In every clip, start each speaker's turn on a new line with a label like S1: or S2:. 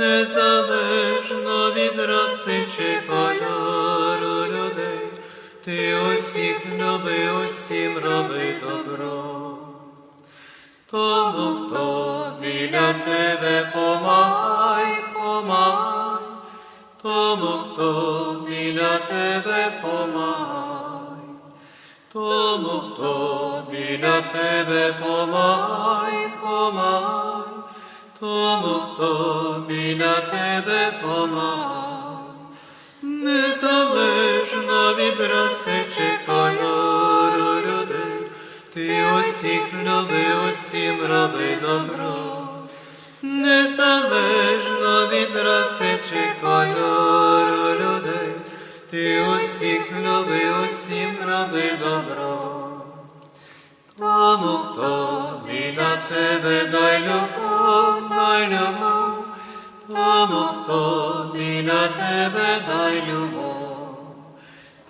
S1: незалежно від раси чи кольору людей, ти усіх люби, усім роби добро. Тому хто біля тебе помагай, помагай, тому хто біля тебе помагай, тому хто біля тебе помагай, помагай, тому хто біля тебе помагай, незалежно від раси людей, ти усіх люби, усім роби добро, незалежно від раси чи кольору ти усіх люби, усім роби добро. Тому тому хто біля тебе дай любов,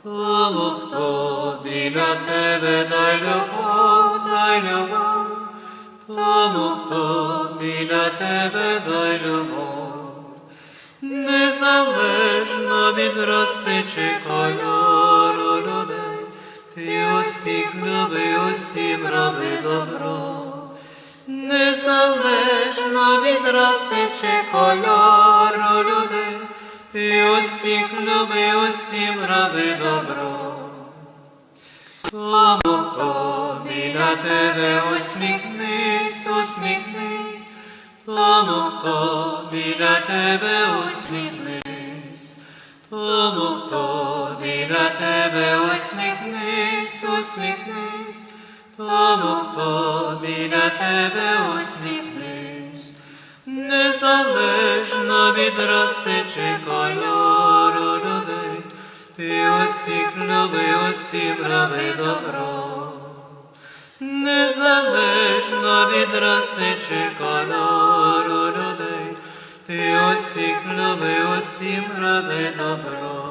S1: тому хто біля тебе дай любов, дай любов, тому хто біля тебе дай любов, незалежно від раси чи кольору людей, ти усіх люби, усім роби добро, незалежно від раси чи кольору людей, ти усіх люби, усім роби добро. Хто біля тебе усміхнись, усміхнись, тому хто біля тебе усміхнись, тому хто біля тебе усміхнись, усміхнись, хто біля тебе усміхнись, незалежно від раси чи кольору людей, ти усіх люби, усім роби добро, незалежно від раси чи кольору людей, ти усіх люби, усім роби добро.